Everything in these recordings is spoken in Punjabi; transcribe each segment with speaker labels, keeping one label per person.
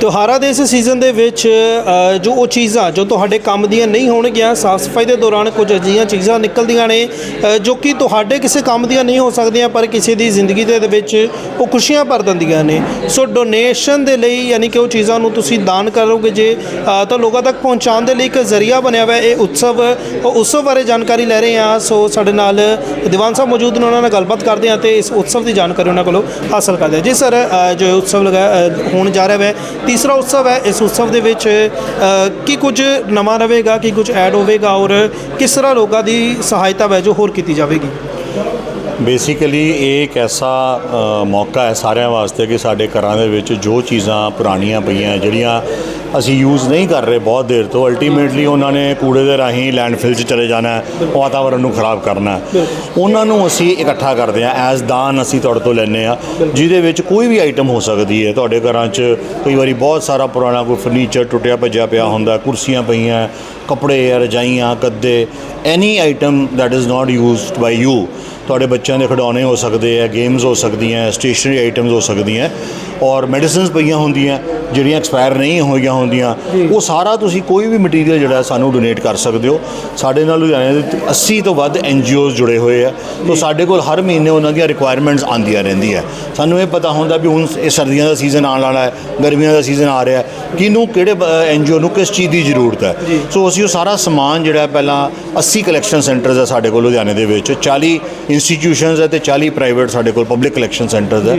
Speaker 1: ਤਿਉਹਾਰਾਂ ਦੇ ਇਸ ਸੀਜ਼ਨ ਦੇ ਵਿੱਚ ਜੋ ਉਹ ਚੀਜ਼ਾਂ, ਜੋ ਤੁਹਾਡੇ ਕੰਮ ਦੀਆਂ ਨਹੀਂ ਹੋਣਗੀਆਂ, ਸਾਫ਼ ਸਫ਼ਾਈ ਦੇ ਦੌਰਾਨ ਕੁਝ ਅਜਿਹੀਆਂ ਚੀਜ਼ਾਂ ਨਿਕਲਦੀਆਂ ਨੇ ਜੋ ਕਿ ਤੁਹਾਡੇ ਕਿਸੇ ਕੰਮ ਦੀਆਂ ਨਹੀਂ ਹੋ ਸਕਦੀਆਂ, ਪਰ ਕਿਸੇ ਦੀ ਜ਼ਿੰਦਗੀ ਦੇ ਵਿੱਚ ਉਹ ਖੁਸ਼ੀਆਂ ਭਰ ਦਿੰਦੀਆਂ ਨੇ। ਸੋ ਡੋਨੇਸ਼ਨ ਦੇ ਲਈ, ਯਾਨੀ ਕਿ ਉਹ ਚੀਜ਼ਾਂ ਨੂੰ ਤੁਸੀਂ ਦਾਨ ਕਰੋਗੇ ਜੇ ਤਾਂ ਲੋਕਾਂ ਤੱਕ ਪਹੁੰਚਾਉਣ ਦੇ ਲਈ ਇੱਕ ਜ਼ਰੀਆ ਬਣਿਆ ਹੋਇਆ ਇਹ ਉਤਸਵ ਉਤਸਵ ਬਾਰੇ ਜਾਣਕਾਰੀ ਲੈ ਰਹੇ ਹਾਂ। ਸੋ ਸਾਡੇ ਨਾਲ ਦੀਵਾਨ ਸਾਹਿਬ ਮੌਜੂਦ ਨੇ, ਉਹਨਾਂ ਨਾਲ ਗੱਲਬਾਤ ਕਰਦੇ ਹਾਂ ਤੇ ਇਸ ਉਤਸਵ ਦੀ ਜਾਣਕਾਰੀ ਉਹਨਾਂ ਕੋਲੋਂ ਹਾਸਲ ਕਰਦੇ ਹਾਂ। ਜੀ ਸਰ ਜੋ ਇਹ ਉਤਸਵ ਲਗਾ ਹੋਣ ਜਾ ਰਿਹਾ ਹੈ ਤੀਸਰਾ ਉਤਸਵ ਹੈ ਇਸ ਉਤਸਵ ਦੇ ਵਿੱਚ ਕੀ ਕੁਝ ਨਵਾਂ ਰਹੇਗਾ, ਕੀ ਕੁਝ ਐਡ ਹੋਵੇਗਾ ਔਰ ਕਿਸ ਤਰ੍ਹਾਂ ਲੋਕਾਂ ਦੀ ਸਹਾਇਤਾ ਹੈ ਜੋ ਹੋਰ ਕੀਤੀ ਜਾਵੇਗੀ?
Speaker 2: ਬੇਸਿਕਲੀ ਇਹ ਇੱਕ ਐਸਾ ਮੌਕਾ ਹੈ ਸਾਰਿਆਂ ਵਾਸਤੇ ਕਿ ਸਾਡੇ ਘਰਾਂ ਦੇ ਵਿੱਚ ਜੋ ਚੀਜ਼ਾਂ ਪੁਰਾਣੀਆਂ ਪਈਆਂ, ਜਿਹੜੀਆਂ ਅਸੀਂ ਯੂਜ਼ ਨਹੀਂ ਕਰ ਰਹੇ ਬਹੁਤ ਦੇਰ ਤੋਂ। ਅਲਟੀਮੇਟਲੀ ਉਹਨਾਂ ਨੇ ਕੂੜੇ ਦੇ ਰਾਹੀਂ ਲੈਂਡਫਿਲ 'ਚ ਚਲੇ ਜਾਣਾ ਵਾਤਾਵਰਣ ਨੂੰ ਖਰਾਬ ਕਰਨਾ ਉਹਨਾਂ ਨੂੰ ਅਸੀਂ ਇਕੱਠਾ ਕਰਦੇ ਹਾਂ ਐਜ਼ ਦਾਨ ਅਸੀਂ ਤੁਹਾਡੇ ਤੋਂ ਲੈਂਦੇ ਆ ਜਿਹਦੇ ਵਿੱਚ ਕੋਈ ਵੀ ਆਈਟਮ ਹੋ ਸਕਦੀ ਹੈ। ਤੁਹਾਡੇ ਘਰਾਂ 'ਚ ਕਈ ਵਾਰੀ ਬਹੁਤ ਸਾਰਾ ਪੁਰਾਣਾ ਕੋਈ ਫਰਨੀਚਰ ਟੁੱਟਿਆ ਭੱਜਿਆ ਪਿਆ ਹੁੰਦਾ ਕੁਰਸੀਆਂ ਪਈਆਂ ਕੱਪੜੇ ਰਜਾਈਆਂ ਗੱਦੇ ਐਨੀ item that is not used by you ਤੁਹਾਡੇ ਬੱਚਿਆਂ ਦੇ ਖਿਡੌਣੇ ਹੋ ਸਕਦੇ ਆ ਗੇਮਸ ਹੋ ਸਕਦੀਆਂ ਸਟੇਸ਼ਨਰੀ ਆਈਟਮਸ ਹੋ ਸਕਦੀਆਂ ਔਰ ਮੈਡੀਸਿਨਸ ਪਈਆਂ ਹੁੰਦੀਆਂ ਜਿਹੜੀਆਂ ਐਕਸਪਾਇਰ ਨਹੀਂ ਹੋਈਆਂ ਹੁੰਦੀਆਂ ਉਹ ਸਾਰਾ ਤੁਸੀਂ ਕੋਈ ਵੀ ਮਟੀਰੀਅਲ ਜਿਹੜਾ ਸਾਨੂੰ ਡੋਨੇਟ ਕਰ ਸਕਦੇ ਹੋ। ਸਾਡੇ ਨਾਲ ਲੁਧਿਆਣੇ ਦੇ 80 ਤੋਂ ਵੱਧ ਐਨਜੀਓਜ਼ ਜੁੜੇ ਹੋਏ ਆ। ਤੋਂ ਸਾਡੇ ਕੋਲ ਹਰ ਮਹੀਨੇ ਉਹਨਾਂ ਦੀਆਂ ਰਿਕੁਆਇਰਮੈਂਟਸ ਆਉਂਦੀਆਂ ਰਹਿੰਦੀਆਂ। ਸਾਨੂੰ ਇਹ ਪਤਾ ਹੁੰਦਾ ਵੀ ਹੁਣ ਇਹ ਸਰਦੀਆਂ ਦਾ ਸੀਜ਼ਨ ਆਉਣ ਵਾਲਾ ਹੈ ਗਰਮੀਆਂ ਦਾ ਸੀਜ਼ਨ ਆ ਰਿਹਾ ਹੈ। ਕਿਹਨੂੰ ਕਿਹੜੇ ਐਨਜੀਓ ਨੂੰ ਕਿਸ ਚੀਜ਼ ਦੀ ਜ਼ਰੂਰਤ ਹੈ? ਸੋ ਅਸੀਂ ਉਹ ਸਾਰਾ ਸਮਾਨ ਜਿਹੜਾ ਪਹਿਲਾਂ 80 ਕਲੈਕਸ਼ਨ ਸੈਂਟਰਸ ਹੈ ਸਾਡੇ ਕੋਲ ਲੁਧਿਆਣੇ ਦੇ ਵਿੱਚ 40 ਇੰਸਟੀਟਿਊਸ਼ਨਸ ਹੈ ਤੇ 40 ਪ੍ਰਾਈਵੇਟ ਸਾਡੇ ਕੋਲ ਪਬਲਿਕ ਕਲੈਕਸ਼ਨ ਸੈਂਟਰਸ ਹੈ।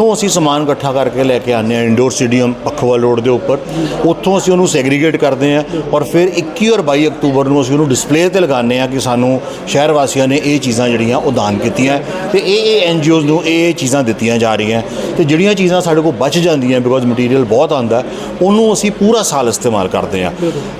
Speaker 2: ਉੱਥੋਂ ਅਸੀਂ ਸਮਾਨ ਇਕੱਠਾ ਕਰਕੇ ਲੈ ਕੇ ਆਉਂਦੇ ਹਾਂ ਇੰਡੋਰ ਸਟੇਡੀਅਮ ਪਖਵਾਲ ਰੋਡ ਦੇ ਉੱਪਰ। ਉੱਥੋਂ ਅਸੀਂ ਉਹਨੂੰ ਸੈਗਰੀਗੇਟ ਕਰਦੇ ਹਾਂ ਔਰ ਫਿਰ 21 ਔਰ 22 ਅਕਤੂਬਰ ਨੂੰ ਅਸੀਂ ਉਹਨੂੰ ਡਿਸਪਲੇ ਤੇ ਲਗਾਉਂਦੇ ਹਾਂ ਕਿ ਸਾਨੂੰ ਸ਼ਹਿਰ ਵਾਸੀਆਂ ਨੇ ਇਹ ਚੀਜ਼ਾਂ ਜਿਹੜੀਆਂ ਉਹ ਦਾਨ ਕੀਤੀਆਂ। ਤੇ ਇਹ ਇਹ ਐਨਜੀਓਜ਼ ਨੂੰ ਇਹ ਇਹ ਚੀਜ਼ਾਂ ਦਿੱਤੀਆਂ ਜਾ ਰਹੀਆਂ। ਤੇ ਜਿਹੜੀਆਂ ਚੀਜ਼ਾਂ ਸਾਡੇ ਕੋਲ ਬਚ ਜਾਂਦੀਆਂ ਬਿਕੋਜ਼ ਮਟੀਰੀਅਲ ਬਹੁਤ ਆਉਂਦਾ ਉਹਨੂੰ ਅਸੀਂ ਪੂਰਾ ਸਾਲ ਇਸਤੇਮਾਲ ਕਰਦੇ ਹਾਂ।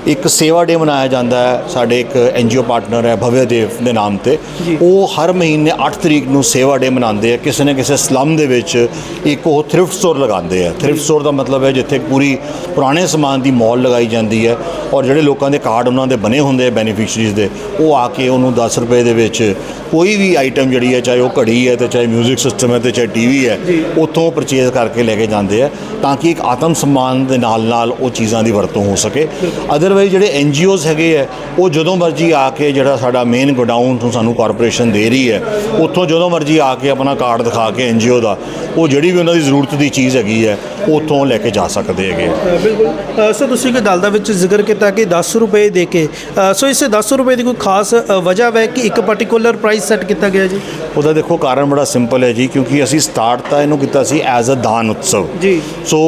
Speaker 2: ਇੱਕ ਸੇਵਾ ਡੇ ਮਨਾਇਆ ਜਾਂਦਾ ਹੈ ਸਾਡੇ ਇੱਕ ਐਨਜੀਓ ਪਾਰਟਨਰ ਹੈ ਭਵਯ ਦੇਵ ਦੇ ਨਾਮ ਤੇ। ਉਹ ਹਰ ਮਹੀਨੇ 8 ਤਰੀਕ ਨੂੰ ਸੇਵਾ ਡੇ ਮਨਾਉਂਦੇ ਆ। ਕਿਸੇ ਨਾ ਕਿਸੇ ਸਲਮ ਦੇ ਵਿੱਚ ਇੱਕ ਉਹ ਥ੍ਰਿਫਟ ਸਟੋਰ ਲਗਾਉਂਦੇ ਆ। ਥ੍ਰਿਫਟ ਸਟੋਰ ਦਾ ਮਤਲਬ ਹੈ ਜਿੱਥੇ ਪੂਰੀ ਪੁਰਾਣੇ ਸਮਾਨ ਦੀ ਮੌਲ ਲਗਾਈ ਜਾਂਦੀ ਹੈ ਔਰ ਜਿਹੜੇ ਲੋਕਾਂ ਦੇ ਕਾਰਡ ਉਹਨਾਂ ਦੇ ਬਣੇ ਹੁੰਦੇ ਆ ਬੈਨੀਫੀਸ਼ੀਅਰੀਜ਼ ਦੇ ਉਹ ਆ ਕੇ ਉਹਨੂੰ 10 ਰੁਪਏ ਦੇ ਵਿੱਚ ਕੋਈ ਵੀ ਆਈਟਮ ਜਿਹੜੀ ਹੈ ਚਾਹੇ ਉਹ ਘੜੀ ਹੈ ਤੇ ਚਾਹੇ 뮤직 ਸਿਸਟਮ ਹੈ ਤੇ ਚਾਹੇ ਟੀਵੀ ਹੈ ਉੱਥੋਂ ਪਰਚੇਜ਼ ਕਰਕੇ ਲੈ ਕੇ ਜਾਂਦੇ ਆ ਤਾਂ ਕਿ ਇੱਕ ਆਤਮ ਸਨਮਾਨ ਦੇ ਨਾਲ ਨਾਲ ਉਹ ਚੀਜ਼ਾਂ ਦੀ ਵਰਤੋਂ ਹੋ ਸਕੇ। ਅਦਰਵਾਈਜ਼ ਜਿਹੜੇ ਐਨਜੀਓਜ਼ ਹੈਗੇ ਆ ਉਹ ਜਦੋਂ ਮਰਜ਼ੀ ਆ ਕੇ ਜਿਹੜਾ ਸਾਡਾ ਮੇਨ ਗੋਡਾਊਨ ਤੋਂ ਸਾਨੂੰ ਕਾਰਪੋਰੇਸ਼ਨ ਦੇ ਰਹੀ ਹੈ ਉੱਥੋਂ ਜਦੋਂ ਮਰਜ਼ੀ ਆ ਕੇ ਆਪਣਾ ਕਾਰਡ ਦਿਖਾ ਕੇ ਐਨਜੀਓ ਦਾ ਉਹ ਜਿਹੜੀ ਵੀ ਉਹਨਾਂ ਦੀ ਜ਼ਰੂਰਤ ਦੀ ਚੀਜ਼ ਹੈਗੀ ਹੈ ਉੱਥੋਂ ਲੈ ਕੇ ਜਾ ਸਕਦੇ ਹੈਗੇ।
Speaker 1: ਬਿਲਕੁਲ। ਸੋ ਤੁਸੀਂ ਇੱਕ ਗੱਲ ਦਾ ਵਿੱਚ ਜ਼ਿਕਰ ਕੀਤਾ ਕਿ 10 ਰੁਪਏ ਦੇ ਕੇ ਸੋ ਇਸ 10 ਰੁਪਏ ਦੀ ਕੋਈ ਖਾਸ ਵਜ੍ਹਾ ਹੈ ਕਿ ਇੱਕ ਪਾਰਟਿਕੂਲਰ ਪ੍ਰਾਈਸ ਸੈੱਟ ਕੀਤਾ ਗਿਆ ਜੀ?
Speaker 2: ਉਹਦਾ ਦੇਖੋ ਕਾਰਨ ਬੜਾ ਸਿੰਪਲ ਹੈ ਜੀ ਕਿਉਂਕਿ ਅਸੀਂ ਸਟਾਰਟ ਤਾਂ ਇਹਨੂੰ ਕੀਤਾ ਸੀ ਐਜ਼ ਅ ਦਾਨ ਉਤਸਵ
Speaker 1: ਜੀ।
Speaker 2: ਸੋ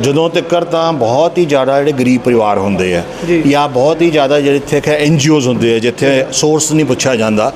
Speaker 2: ਜਦੋਂ ਤੱਕ ਤਾਂ ਬਹੁਤ ਹੀ ਜ਼ਿਆਦਾ ਜਿਹੜੇ ਗਰੀਬ ਪਰਿਵਾਰ ਹੁੰਦੇ ਆ
Speaker 1: ਜੀ।
Speaker 2: ਬਹੁਤ ਹੀ ਜ਼ਿਆਦਾ ਜਿਹੜੇ ਇੱਥੇ ਕਿ ਐਨਜੀਓਜ਼ ਹੁੰਦੇ ਆ ਜਿੱਥੇ ਸੋਰਸ ਨਹੀਂ ਪੁੱਛਿਆ ਜਾਂਦਾ।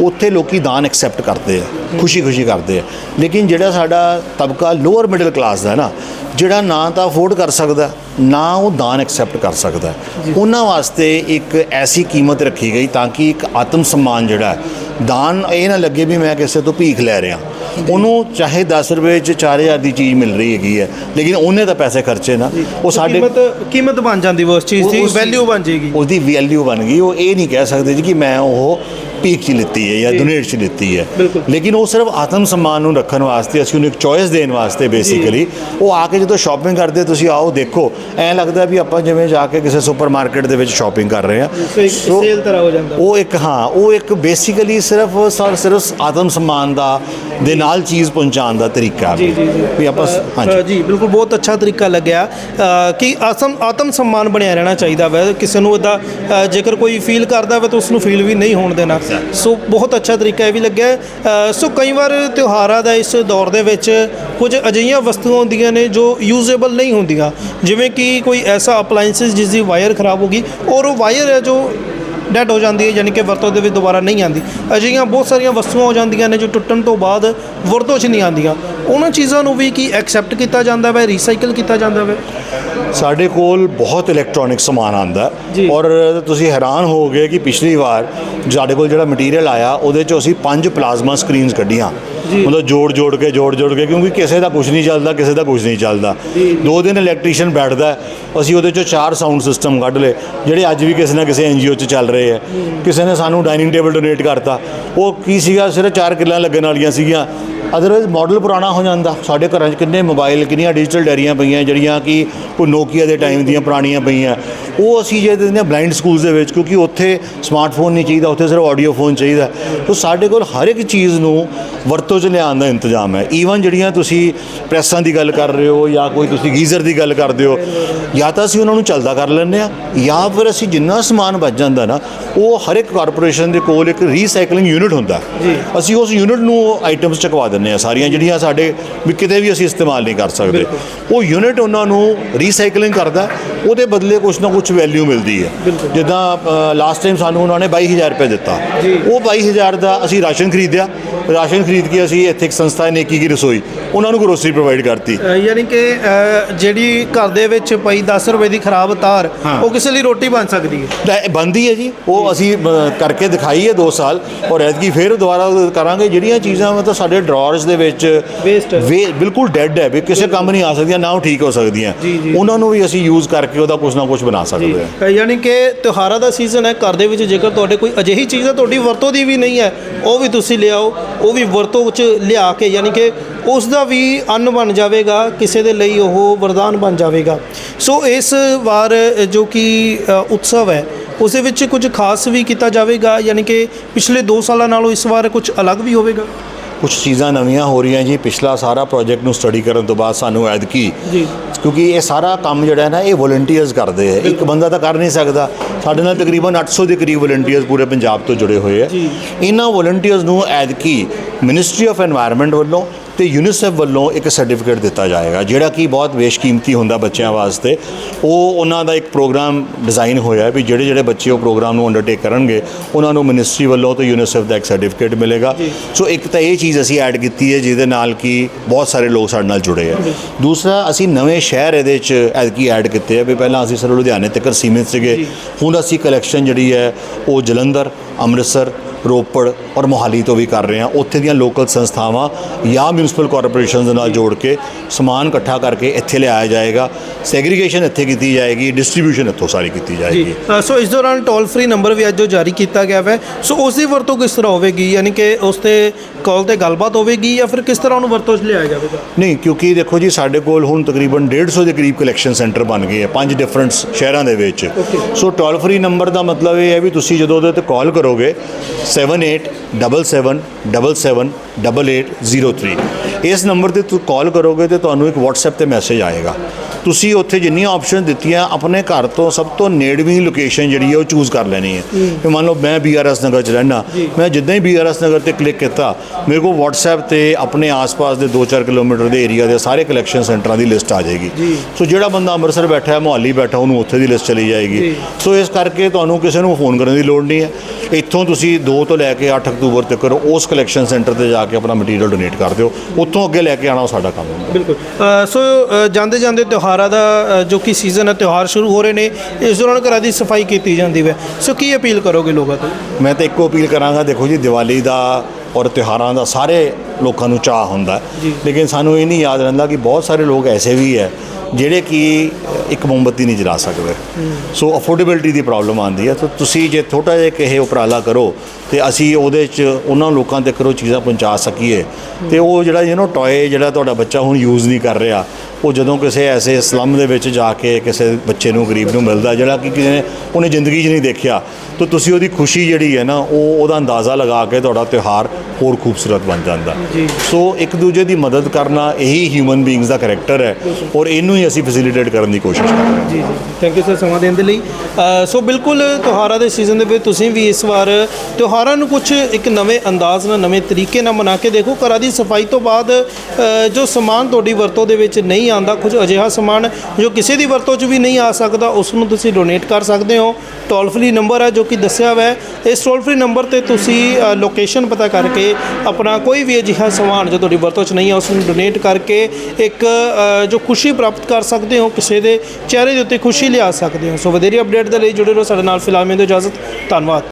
Speaker 2: ਉੱਥੇ ਲੋਕੀ ਦਾਨ ਐਕਸੈਪਟ ਕਰਦੇ ਆ ਖੁਸ਼ੀ-ਖੁਸ਼ੀ ਕਰਦੇ ਆ ਲੇਕਿਨ ਜਿਹੜਾ ਸਾਡਾ ਤਬਕਾ ਲੋਅਰ ਮਿਡਲ ਕਲਾਸ ਦਾ ਹੈ ਨਾ ਜਿਹੜਾ ਨਾ ਤਾਂ ਅਫੋਰਡ ਕਰ ਸਕਦਾ ਨਾ ਉਹ ਦਾਨ ਐਕਸੈਪਟ ਕਰ ਸਕਦਾ ਉਹਨਾਂ ਵਾਸਤੇ ਇੱਕ ਐਸੀ ਕੀਮਤ ਰੱਖੀ ਗਈ ਤਾਂ ਕਿ ਇੱਕ ਆਤਮ ਸਨਮਾਨ ਜਿਹੜਾ ਹੈ, ਦਾਨ ਇਹ ਨਾ ਲੱਗੇ ਵੀ ਮੈਂ ਕਿਸੇ ਤੋਂ ਭੀਖ ਲੈ ਰਿਹਾ ਉਹਨੂੰ ਚਾਹੇ 10 ਰੁਪਏ ਚ 4000 ਦੀ ਚੀਜ਼ ਮਿਲ ਰਹੀ ਹੈਗੀ ਹੈ ਲੇਕਿਨ ਉਹਨੇ ਤਾਂ ਪੈਸੇ ਖਰਚੇ ਨਾ। ਉਹ ਸਾਡੇ
Speaker 1: ਕੀਮਤ ਕੀਮਤ ਬਣ ਜਾਂਦੀ ਉਸ ਚੀਜ਼ ਦੀ ਵੈਲਿਊ ਬਣ ਜਾਏਗੀ।
Speaker 2: ਉਹਦੀ ਵੈਲਿਊ ਬਣ ਗਈ। ਉਹ ਇਹ ਨਹੀਂ ਕਹਿ ਸਕਦੇ ਜੀ ਕਿ ਮੈਂ ਉਹ ਭੀਖ ਚ ਲਿੱਤੀ ਹੈ ਜਾਂ ਡੋਨੇਟ ਚ ਲਿੱਤੀ ਹੈ। ਲੇਕਿਨ ਉਹ ਸਿਰਫ ਆਤਮ ਸਨਮਾਨ ਨੂੰ ਰੱਖਣ ਵਾਸਤੇ ਅਸੀਂ ਉਹਨੂੰ ਇੱਕ ਚੋਇਸ ਦੇਣ ਵਾਸਤੇ ਬੇਸਿਕਲੀ ਉਹ ਆ ਕੇ ਜਦੋਂ ਸ਼ਾਪਿੰਗ ਕਰਦੇ ਤੁਸੀਂ ਆਓ ਦੇਖੋ। ਐਂ ਲੱਗਦਾ ਵੀ ਆਪਾਂ ਜਿਵੇਂ ਜਾ ਕੇ ਕਿਸੇ ਸੁਪਰਮਾਰਕਟ ਦੇ ਵਿੱਚ ਸ਼ਾਪਿੰਗ ਕਰ ਰਹੇ ਹਾਂ।
Speaker 1: ਸੋ ਇੱਕ
Speaker 2: ਸੋ
Speaker 1: ਸੇਲ ਤਰ੍ਹਾਂ ਹੋ ਜਾਂਦਾ।
Speaker 2: ਉਹ ਇੱਕ ਹਾਂ ਉਹ ਇੱਕ ਬੇਸਿਕਲੀ ਸਿਰਫ ਸਰ ਸਿਰਫ ਆਤਮ ਸਨਮਾਨ ਦਾ ਦੇ ਨਾਲ ਚੀਜ਼ ਪਹੁੰਚਾਉਣ ਦਾ ਤਰੀਕਾ
Speaker 1: ਜੀ ਜੀ ਜੀ।
Speaker 2: ਵੀ ਆਪਾਂ ਹਾਂਜੀ।
Speaker 1: ਜੀ ਬਿਲਕੁਲ ਬਹੁਤ ਅੱਛਾ ਤਰੀਕਾ ਲੱਗਿਆ। ਕਿ ਆਤਮ ਆਤਮ ਸਨਮਾਨ ਬਣਿਆ ਰਹਿਣਾ ਚਾਹੀਦਾ ਵੈ। ਕਿਸੇ ਨੂੰ ਇਦਾਂ ਜੇਕਰ ਕੋਈ ਫੀਲ ਕਰਦਾ ਵੇ ਤਾਂ ਉਸ ਨੂੰ ਫੀਲ ਵੀ ਨਹੀਂ ਹੋਣ ਦੇਣਾ। ਸੋ ਬਹੁਤ ਅੱਛਾ ਤਰੀਕਾ ਇਹ ਵੀ ਲੱਗਿਆ। ਸੋ ਕਈ ਵਾਰ ਤਿਉਹਾਰਾਂ ਦਾ ਇਸ ਦੌਰ ਦੇ ਵਿੱਚ ਕੁਝ ਅਜਿਹੀਆਂ ਵਸਤੂਆਂ ਹੁੰਦੀਆਂ ਨੇ ਜੋ ਯੂਜ਼ੇਬਲ ਨਹੀਂ ਹੁੰਦੀਆਂ। ਜਿਵੇਂ ਕਿ ਕੋਈ ਐਸਾ ਅਪਲਾਈਐਂਸਸ ਜਿਸ ਦੀ ਵਾਇਰ ਖਰਾਬ ਹੋ ਗਈ। ਔਰ ਉਹ ਵਾਇਰ ਹੈ ਜੋ ਡੈਡ ਹੋ ਜਾਂਦੀ ਹੈ ਯਾਨੀ ਕਿ ਵਰਤੋਂ ਦੇ ਵਿੱਚ ਦੁਬਾਰਾ ਨਹੀਂ ਆਉਂਦੀ। ਅਜਿਹੀਆਂ ਬਹੁਤ ਸਾਰੀਆਂ ਵਸਤੂਆਂ ਹੋ ਜਾਂਦੀਆਂ ਨੇ ਜੋ ਟੁੱਟਣ ਤੋਂ ਬਾਅਦ ਵਰਤੋਂ 'ਚ ਨਹੀਂ ਆਉਂਦੀਆਂ। ਉਹਨਾਂ ਚੀਜ਼ਾਂ ਨੂੰ ਵੀ ਕੀ ਐਕਸੈਪਟ ਕੀਤਾ ਜਾਂਦਾ ਹੈ ਰੀਸਾਈਕਲ ਕੀਤਾ ਜਾਂਦਾ ਹੈ
Speaker 2: ਸਾਡੇ ਕੋਲ ਬਹੁਤ ਇਲੈਕਟ੍ਰੋਨਿਕ ਸਮਾਨ ਆਂਦਾ। ਔਰ ਤੁਸੀਂ ਹੈਰਾਨ ਹੋਵੋਗੇ ਕਿ ਪਿਛਲੀ ਵਾਰ ਸਾਡੇ ਕੋਲ ਜਿਹੜਾ ਮਟੀਰੀਅਲ ਆਇਆ ਉਹਦੇ ਚੋਂ ਅਸੀਂ ਪੰਜ ਪਲਾਜ਼ਮਾ ਸਕਰੀਨਸ ਕੱਢੀਆਂ। ਮਤਲਬ ਜੋੜ ਜੋੜ ਕੇ ਜੋੜ ਜੋੜ ਕੇ ਕਿਉਂਕਿ ਕਿਸੇ ਦਾ ਕੁਝ ਨਹੀਂ ਚੱਲਦਾ ਕਿਸੇ ਦਾ ਕੁਝ ਨਹੀਂ ਚੱਲਦਾ। ਦੋ ਦਿਨ ਇਲੈਕਟ੍ਰੀਸ਼ੀਅਨ ਬੈਠਦਾ ਅਸੀਂ ਉਹਦੇ ਚੋਂ ਚਾਰ ਸਾਊਂਡ ਸਿਸਟਮ ਕੱਢ ਲਏ ਜਿਹੜੇ ਅੱਜ ਵੀ ਕਿਸੇ ਨਾ ਕਿਸੇ ਐਨਜੀਓ 'ਚ ਚੱਲ ਰਹੇ ਆ ਕਿਸੇ ਨੇ ਸਾਨੂੰ ਡਾਈਨਿੰਗ ਟੇਬਲ ਡੋਨੇਟ ਕਰਤਾ। ਉਹ ਕੀ ਸੀਗਾ ਸਿਰਫ ਚਾਰ ਕਿੱਲਾਂ ਲੱਗਣ ਵਾਲੀਆਂ ਸੀਗੀਆਂ। ਅਦਰਵਾਈਜ਼ ਮਾਡਲ ਪੁਰਾਣਾ ਹੋ ਜਾਂਦਾ। ਸਾਡੇ ਘਰਾਂ 'ਚ ਕਿੰਨੇ ਮੋਬਾਈਲ ਕਿੰਨੀਆਂ ਡਿਜੀਟਲ ਡੈਰੀਆਂ ਪਈਆਂ ਜਿਹੜੀਆਂ ਕਿ ਕੋਈ ਨੋਕੀਆ ਦੇ ਟਾਈਮ ਦੀਆਂ ਪੁਰਾਣੀਆਂ ਪਈਆਂ। ਉਹ ਅਸੀਂ ਜੇ ਦਿੰਦੇ ਹਾਂ ਬਲਾਈਂਡ ਸਕੂਲਸ ਦੇ ਵਿੱਚ ਕਿਉਂਕਿ ਉੱਥੇ ਸਮਾਰਟਫੋਨ ਨਹੀਂ ਚਾਹੀਦਾ ਉੱਥੇ ਸਿਰਫ ਆਡੀਓ ਫੋਨ ਚਾਹੀਦਾ। ਤਾਂ ਸਾਡੇ ਕੋਲ ਹਰ ਇੱਕ ਚੀਜ਼ ਨੂੰ ਵਰਤੋਂ 'ਚ ਲਿਆਉਣ ਦਾ ਇੰਤਜ਼ਾਮ ਹੈ। ਈਵਨ ਜਿਹੜੀਆਂ ਤੁਸੀਂ ਪ੍ਰੈਸਾਂ ਦੀ ਗੱਲ ਕਰ ਰਹੇ ਹੋ ਜਾਂ ਕੋਈ ਤੁਸੀਂ ਗੀਜ਼ਰ ਦੀ ਗੱਲ ਕਰਦੇ ਹੋ ਜਾਂ ਤਾਂ ਅਸੀਂ ਉਹਨਾਂ ਨੂੰ ਚੱਲਦਾ ਕਰ ਲੈਂਦੇ ਆ ਜਾਂ ਫਿਰ ਅਸੀਂ ਜਿੰਨਾ ਸਮਾਨ ਬਚ ਜਾਂਦਾ ਨਾ ਉਹ ਹਰ ਇੱਕ ਕਾਰਪੋਰੇਸ਼ਨ ਦੇ ਕੋਲ ਇੱਕ ਰੀਸਾਈਕਲਿੰਗ ਯੂਨਿਟ ਹੁੰਦਾ।
Speaker 1: ਜੀ।
Speaker 2: ਅਸੀਂ ਉਸ ਯੂਨਿਟ ਨੂੰ ਆਈਟਮਸ ਚਕਵਾ ਦਿੰਦੇ ਆ ਸਾਰੀਆਂ ਜਿਹੜੀਆਂ ਸਾਡੇ ਵੀ ਕਿਤੇ ਵੀ ਅਸੀਂ ਇਸਤੇਮਾਲ ਨਹੀਂ ਕਰ ਸਕਦੇ। ਉਹ ਯੂਨਿਟ ਉਹਨਾਂ ਨੂੰ ਰੀਸਾਈਕਲਿੰਗ ਕਰਦਾ ਉਹਦੇ ਬਦਲੇ ਕੁਝ ਨਾ ਕੁਝ ਵੈਲਿਊ ਮਿਲਦੀ ਹੈ। ਜਿੱਦਾਂ ਲਾਸਟ ਟਾਈਮ ਸਾਨੂੰ ਉਹਨਾਂ ਨੇ 22000 ਰੁਪਏ ਦਿੱਤਾ। ਉਹ 22000 ਦਾ ਅਸੀਂ ਰਾਸ਼ਨ ਖਰੀਦਿਆ। ਰਾਸ਼ਨ ਖਰੀਦ ਕੇ ਅਸੀਂ ਇੱਥੇ ਇੱਕ ਸੰਸਥਾ ਨੇਕੀ ਕੀ ਰਸੋਈ ਉਹਨਾਂ ਨੂੰ ਗਰੋਸਰੀ ਪ੍ਰੋਵਾਈਡ ਕਰਤੀ।
Speaker 1: ਯਾਨੀ ਕਿ ਜਿਹੜੀ ਘਰ ਦੇ ਵਿੱਚ ਪਈ 10 ਰੁਪਏ ਦੀ ਖਰਾਬ ਤਾਰ। ਉਹ ਕਿਸੇ ਲਈ ਰੋਟੀ ਬਣ ਸਕਦੀ ਹੈ?
Speaker 2: ਬੰਦੀ ਹੈ ਜੀ। ਉਹ ਅਸੀਂ ਕਰਕੇ ਦਿਖਾਈ ਹੈ 2 ਸਾਲ ਔਰ ਐਤਕੀ ਫਿਰ ਦੁਬਾਰਾ ਕਰਾਂਗੇ। ਜਿਹੜੀਆਂ ਚੀਜ਼ਾਂ ਮਤਲਬ ਸਾਡੇ ਡਰਾਅਰਸ ਦੇ ਵਿੱਚ
Speaker 1: Waste ਹੈ।
Speaker 2: ਵੇ ਬਿਲਕੁਲ ਡੈੱਡ ਹੈ ਵੀ ਕਿਸੇ ਕੰਮ ਨਹੀਂ ਆ ਸਕਦੀਆਂ ਨਾ ਉਹ ਠੀਕ ਹੋ ਸਕਦੀਆਂ।
Speaker 1: ਜੀ, ਜੀ।
Speaker 2: ਉਹਨਾਂ ਨੂੰ ਵੀ ਅਸੀਂ ਯੂਜ਼ ਕਰਕੇ ਉਹਦਾ ਕੁਝ ਨਾ ਕੁਝ ਬਣਾ ਸਕਦੇ ਹਾਂ।
Speaker 1: ਅ, ਯਾਨੀ ਕਿ ਤਿਉਹਾਰਾਂ ਦਾ ਸੀਜ਼ਨ ਹੈ ਘਰ ਦੇ ਵਿੱਚ ਜੇਕਰ ਤੁਹਾਡੇ ਕੋਈ ਅਜਿਹੀ ਚੀਜ਼ ਹੈ ਤੁਹਾਡੀ ਵਰਤੋਂ ਦੀ ਵੀ ਨਹੀਂ ਹੈ ਉਹ ਵੀ ਤੁਸੀਂ ਲਿਆਓ ਉਹ ਵੀ ਵਰਤੋਂ 'ਚ ਲਿਆ ਕੇ ਯਾਨੀ ਕਿ ਉਸ ਦਾ ਵੀ ਅੰਨ ਬਣ ਜਾਵੇਗਾ ਕਿਸੇ ਦੇ ਲਈ ਉਹ ਵਰਦਾਨ ਬਣ ਜਾਵੇਗਾ। ਸੋ ਇਸ ਵਾਰ ਅ, ਜੋ ਕਿ ਅ, ਉਤਸਵ ਹੈ ਉਸ ਦੇ ਵਿੱਚ ਕੁਝ ਖਾਸ ਵੀ ਕੀਤਾ ਜਾਵੇਗਾ ਯਾਨੀ ਕਿ ਪਿਛਲੇ 2 ਸਾਲਾਂ ਨਾਲੋਂ ਇਸ ਵਾਰ ਕੁਝ ਅਲੱਗ ਵੀ ਹੋਵੇਗਾ?
Speaker 2: ਕੁਝ ਚੀਜ਼ਾਂ ਨਵੀਆਂ ਹੋ ਰਹੀਆਂ ਜੀ। ਪਿਛਲਾ ਸਾਰਾ ਪ੍ਰੋਜੈਕਟ ਨੂੰ ਸਟੱਡੀ ਕਰਨ ਤੋਂ ਬਾਅਦ ਸਾਨੂੰ ਐਦਕੀ
Speaker 1: ਜੀ।
Speaker 2: ਕਿਉਂਕਿ ਇਹ ਸਾਰਾ ਕੰਮ ਜਿਹੜਾ ਹੈ ਨਾ ਇਹ ਵੋਲੰਟੀਅਰਸ ਕਰਦੇ ਹੈ ਇੱਕ ਬੰਦਾ ਤਾਂ ਕਰ ਨਹੀਂ ਸਕਦਾ। ਸਾਡੇ ਨਾਲ ਤਕਰੀਬਨ 800 ਦੇ ਕਰੀਬ ਵੋਲੰਟੀਅਰਸ ਪੂਰੇ ਪੰਜਾਬ ਤੋਂ ਜੁੜੇ ਹੋਏ
Speaker 1: ਆ।
Speaker 2: ਇਹਨਾਂ ਵੋਲੰਟੀਅਰਸ ਨੂੰ ਐਦਕੀ ਮਿਨਿਸਟਰੀ ਆਫ এনवायरमेंट ਵੱਲੋਂ ਤੇ ਯੂਨੀਸੈਫ ਵੱਲੋਂ ਇੱਕ ਸਰਟੀਫਿਕੇਟ ਦਿੱਤਾ ਜਾਏਗਾ ਜਿਹੜਾ ਕਿ ਬਹੁਤ ਬੇਸ਼ਕੀਮਤੀ ਹੁੰਦਾ ਬੱਚਿਆਂ ਵਾਸਤੇ। ਉਹ ਉਹਨਾਂ ਦਾ ਇੱਕ ਪ੍ਰੋਗਰਾਮ ਡਿਜ਼ਾਈਨ ਹੋਇਆ ਹੈ ਵੀ ਜਿਹੜੇ ਜਿਹੜੇ ਬੱਚੇ ਉਹ ਪ੍ਰੋਗਰਾਮ ਨੂੰ ਅੰਡਰਟੇਕ ਕਰਨਗੇ ਉਹਨਾਂ ਨੂੰ ਮਿਨਿਸਟਰੀ ਵੱਲੋਂ ਤੇ ਯੂਨੀਸੈਫ ਦਾ ਇੱਕ ਸਰਟੀਫਿਕੇਟ ਮਿਲੇਗਾ। ਸੋ ਇੱਕ ਤਾਂ ਇਹ ਚੀਜ਼ ਅਸੀਂ ਐਡ ਕੀਤੀ ਹੈ ਜਿਹਦੇ ਨਾਲ ਕਿ ਬਹੁਤ ਸਾਰੇ ਲੋਕ ਸਾਡੇ ਨਾਲ ਜੁੜੇ ਆ ਦੂਸਰਾ ਅਸੀਂ ਨਵੇਂ ਸ਼ਹਿਰ ਇਹਦੇ ਚ ਐਤਕੀ ਐਡ ਕੀਤੇ ਆ ਵੀ ਪਹਿਲਾਂ ਅਸੀਂ ਸਿਰਫ ਲੁਧਿਆਣੇ ਤੱਕ ਸੀਮਿਤ ਸੀਗੇ। ਹੁਣ ਅਸੀਂ ਕਲੈਕਸ਼ਨ ਜਿਹੜੀ ਹੈ ਉਹ ਜਲੰਧਰ ਅੰਮ੍ਰਿਤਸਰ ਰੋਪੜ ਔਰ ਮੋਹਾਲੀ ਤੋਂ ਵੀ ਕਰ ਰਹੇ ਹਾਂ। ਉੱਥੇ ਦੀਆਂ ਲੋਕਲ ਸੰਸਥਾਵਾਂ ਜਾਂ ਮਿਊਨਿਸਪਲ ਕਾਰਪੋਰੇਸ਼ਨਸ ਦੇ ਨਾਲ ਜੋੜ ਕੇ ਸਮਾਨ ਇਕੱਠਾ ਕਰਕੇ ਇੱਥੇ ਲਿਆਇਆ ਜਾਏਗਾ। ਸੈਗਰੀਗੇਸ਼ਨ ਇੱਥੇ ਕੀਤੀ ਜਾਏਗੀ ਡਿਸਟ੍ਰੀਬਿਊਸ਼ਨ ਇੱਥੋਂ ਸਾਰੀ ਕੀਤੀ ਜਾਏਗੀ।
Speaker 1: ਸੋ ਇਸ ਦੌਰਾਨ ਟੋਲ ਫ੍ਰੀ ਨੰਬਰ ਵੀ ਅੱਜ ਜੋ ਜਾਰੀ ਕੀਤਾ ਗਿਆ ਹੈ ਸੋ ਉਸ ਦੀ ਵਰਤੋਂ ਕਿਸ ਤਰ੍ਹਾਂ ਹੋਵੇਗੀ? ਯਾਨੀ ਕਿ ਉਸ ਤੇ ਕਾਲ ਤੇ ਗੱਲਬਾਤ ਹੋਵੇਗੀ ਜਾਂ ਫਿਰ ਕਿਸ ਤਰ੍ਹਾਂ ਉਹਨੂੰ ਵਰਤੋਂ 'ਚ ਲਿਆਇਆ ਜਾਵੇਗਾ?
Speaker 2: ਨਹੀਂ ਕਿਉਂਕਿ ਦੇਖੋ ਜੀ ਸਾਡੇ ਕੋਲ ਹੁਣ ਤਕਰੀਬਨ 150 ਦੇ ਕਰੀਬ ਕਲੈਕਸ਼ਨ ਸੈਂਟਰ ਬਣ ਗਏ ਆ ਪੰਜ ਡਿਫਰੈਂਟ ਸ਼ਹਿਰਾਂ ਦੇ ਵਿੱਚ। ਸੋ ਟੋਲ ਫ੍ਰੀ ਨੰਬਰ ਦਾ ਮਤਲਬ ਇਹ ਹੈ ਵੀ ਤੁਸੀਂ ਜਦੋਂ ਉਹਦੇ ਤੇ ਕਾਲ ਕਰੋਗੇ 7877778803 ਇਸ ਨੰਬਰ ਤੇ ਤੁਸੀਂ ਕਾਲ ਕਰੋਗੇ ਤੇ ਤੁਹਾਨੂੰ ਇੱਕ WhatsApp ਤੇ ਮੈਸੇਜ ਆਏਗਾ। ਤੁਸੀਂ ਉੱਥੇ ਜਿੰਨੀਆਂ ਆਪਸ਼ਨ ਦਿੱਤੀਆਂ ਆਪਣੇ ਘਰ ਤੋਂ ਸਭ ਤੋਂ ਨੇੜਵੀਂ ਲੋਕੇਸ਼ਨ ਜਿਹੜੀ ਹੈ ਉਹ ਚੂਜ਼ ਕਰ ਲੈਣੀ ਹੈ। ਵੀ ਮੰਨ ਲਓ ਮੈਂ ਬੀਆਰਐਸ ਨਗਰ ਚ ਰਹਿਣਾ ਮੈਂ ਜਿੱਦਾਂ ਹੀ ਬੀਆਰਐਸ ਨਗਰ ਤੇ ਕਲਿੱਕ ਕੀਤਾ ਮੇਰੇ ਕੋਲ WhatsApp ਤੇ ਆਪਣੇ ਆਸ-ਪਾਸ ਦੇ 2-4 ਕਿਲੋਮੀਟਰ ਦੇ ਏਰੀਆ ਦੇ ਸਾਰੇ ਕਲੈਕਸ਼ਨ ਸੈਂਟਰਾਂ ਦੀ ਲਿਸਟ ਆ ਜਾਏਗੀ। ਸੋ ਜਿਹੜਾ ਬੰਦਾ ਅੰਮ੍ਰਿਤਸਰ ਬੈਠਾ ਹੈ ਮੁਹਾਲੀ ਬੈਠਾ ਉਹਨੂੰ ਉੱਥੇ ਦੀ ਲਿਸਟ ਚਲੀ ਜਾਏਗੀ। ਸੋ ਇਸ ਕਰਕੇ ਤੁਹਾਨੂੰ ਕਿਸੇ ਨੂੰ ਫੋਨ ਕਰਨ ਦੀ ਲੋੜ ਨਹੀਂ ਹੈ। ਇੱਥੋਂ ਤੁਸੀਂ 2 ਤੋਂ ਲੈ ਕੇ 8 ਅਕਤੂਬਰ ਤੱਕ ਉਸ ਕਲੈਕਸ਼ਨ ਸੈਂਟਰ ਤੇ ਜਾ ਕੇ ਆਪਣਾ ਮਟੀਰੀਅਲ ਡੋਨੇਟ ਕਰ ਦਿਓ। ਉੱਥੋਂ ਅੱਗੇ ਲੈ ਕੇ ਆਣਾ ਸਾਡਾ ਕੰਮ ਹੁੰਦਾ।
Speaker 1: ਬਿਲਕੁਲ। ਸੋ ਜਾਂਦੇ ਜਾਂਦੇ ਤਿਉਹਾਰਾਂ ਦਾ ਜੋ ਕਿ ਸੀਜ਼ਨ ਹੈ ਤਿਉਹਾਰ ਸ਼ੁਰੂ ਹੋ ਰਹੇ ਨੇ ਇਸ ਦੌਰਾਨ ਘਰਾਂ ਦੀ ਸਫ਼ਾਈ ਕੀਤੀ ਜਾਂਦੀ ਹੈ। ਸੋ ਕੀ ਅਪੀਲ ਕਰੋਗੇ ਲੋਕਾਂ ਤੋਂ?
Speaker 2: ਮੈਂ ਤਾਂ ਇੱਕੋ ਅਪੀਲ ਕਰਾਂਗਾ ਦੇਖੋ ਜੀ ਦੀਵਾਲੀ ਦਾ ਔਰ ਤਿਉਹਾਰਾਂ ਦਾ ਸਾਰੇ ਲੋਕਾਂ ਨੂੰ ਚਾਹ ਹੁੰਦਾ। ਲੇਕਿਨ ਸਾਨੂੰ ਇਹ ਨਹੀਂ ਯਾਦ ਰਹਿੰਦਾ ਕਿ ਬਹੁਤ ਸਾਰੇ ਲੋਕ ਐਸੇ ਵੀ ਹੈ ਜਿਹੜੇ ਕਿ ਇੱਕ ਮੋਮਬੱਤੀ ਨਹੀਂ ਜਲਾ ਸਕਦੇ। ਸੋ ਅਫੋਰਡੇਬਿਲਟੀ ਦੀ ਪ੍ਰੋਬਲਮ ਆਉਂਦੀ ਹੈ। ਤਾਂ ਤੁਸੀਂ ਜੇ ਛੋਟਾ ਜਿਹਾ ਕਿਸੇ ਉਪਰਾਲਾ ਕਰੋ ਤੇ ਅਸੀਂ ਉਹਦੇ 'ਚ ਉਹਨਾਂ ਲੋਕਾਂ ਤੱਕ ਉਹ ਚੀਜ਼ਾਂ ਪਹੁੰਚਾ ਸਕੀਏ। ਤੇ ਉਹ ਜਿਹੜਾ ਯੂ نو ਟੌਏ ਜਿਹੜਾ ਤੁਹਾਡਾ ਬੱਚਾ ਹੁਣ ਯੂਜ਼ ਨਹੀਂ ਕਰ ਰਿਹਾ ਉਹ ਜਦੋਂ ਕਿਸੇ ਐਸੇ ਸਲਮ ਦੇ ਵਿੱਚ ਜਾ ਕੇ ਕਿਸੇ ਬੱਚੇ ਨੂੰ ਗਰੀਬ ਨੂੰ ਮਿਲਦਾ ਜਿਹੜਾ ਕਿ ਕਿਸੇ ਨੇ ਉਹਨੇ ਜ਼ਿੰਦਗੀ 'ਚ ਨਹੀਂ ਦੇਖਿਆ ਤਾਂ ਤੁਸੀਂ ਉਹਦੀ ਖੁਸ਼ੀ ਜਿਹੜੀ ਹੈ ਨਾ ਉਹ ਉਹਦਾ ਅੰਦਾਜ਼ਾ ਲਗਾ ਕੇ ਤੁਹਾਡਾ ਤਿਉਹਾਰ ਹੋਰ ਖੂਬਸੂਰਤ ਬਣ ਜਾਂਦਾ। ਸੋ ਇੱਕ ਦੂਜੇ ਦੀ ਮਦਦ ਕਰਨਾ ਇਹੀ ਹਿਊਮਨ ਬੀਇੰਗਸ ਦਾ ਕੈਰੈਕਟਰ ਹੈ ਔਰ ਇਹਨੂੰ ਹੀ ਅਸੀਂ ਫੈਸਿਲਿਟੇਟ ਕਰਨ ਦੀ ਕੋਸ਼ਿਸ਼ ਕਰ ਰਹੇ ਹਾਂ।
Speaker 1: ਜੀ ਜੀ। ਥੈਂਕ ਯੂ ਸਰ ਸਮਾਂ ਦੇਣ ਦੇ ਲਈ। ਸੋ ਬਿਲਕੁਲ ਤਿਉਹਾਰਾਂ ਦੇ ਸੀਜ਼ਨ ਦੇ ਵਿੱਚ ਤੁਸੀਂ ਵੀ ਇਸ ਵਾਰ ਤਿਉਹਾਰਾਂ ਨੂੰ ਕੁਝ ਇੱਕ ਨਵੇਂ ਅੰਦਾਜ਼ ਨਾਲ ਨਵੇਂ ਤਰੀਕੇ ਨਾਲ ਮਨਾ ਕੇ ਦੇਖੋ। ਘਰਾਂ ਦੀ ਸਫ਼ਾਈ ਤੋਂ ਬਾਅਦ ਜੋ ਸਮਾਨ ਤੁਹਾਡੀ ਵਰਤੋਂ ਦੇ ਵਿੱਚ ਨਹੀਂ ਆਂਦਾ ਕੁਝ ਅਜਿਹਾ ਸਮਾਨ ਜੋ ਕਿਸੇ ਦੀ ਵਰਤੋਂ 'ਚ ਵੀ ਨਹੀਂ ਆ ਸਕਦਾ, ਉਸ ਨੂੰ ਤੁਸੀਂ ਡੋਨੇਟ ਕਰ ਸਕਦੇ ਹੋ। ਟੋਲ ਫ੍ਰੀ ਨੰਬਰ ਹੈ ਜੋ ਕਿ ਦੱਸਿਆ ਹੋਇਆ ਹੈ। ਇਸ ਟੋਲ ਫ੍ਰੀ ਨੰਬਰ ਤੇ ਤੁਸੀਂ ਲੋਕੇਸ਼ਨ ਪਤਾ ਕਰਕੇ ਆਪਣਾ ਕੋਈ ਵੀ ਅਜਿਹਾ ਸਮਾਨ ਜੋ ਤੁਹਾਡੀ ਵਰਤੋਂ 'ਚ ਨਹੀਂ ਹੈ ਉਸ ਨੂੰ ਡੋਨੇਟ ਕਰਕੇ ਇੱਕ ਜੋ ਖੁਸ਼ੀ ਪ੍ਰਾਪਤ ਕਰ ਸਕਦੇ ਹੋ, ਕਿਸੇ ਦੇ ਚਿਹਰੇ ਦੇ ਉੱਤੇ ਖੁਸ਼ੀ ਲਿਆ ਸਕਦੇ ਹੋ। ਸੋ ਵਧੇਰੀ ਅਪਡੇਟ ਦੇ ਲਈ ਜੁੜੇ ਰਹੋ। ਸਾਡੇ ਨਾਲ ਫਿਲਹਾਲ ਮੈਨੂੰ ਇਜਾਜ਼ਤ। ਧੰਨਵਾਦ।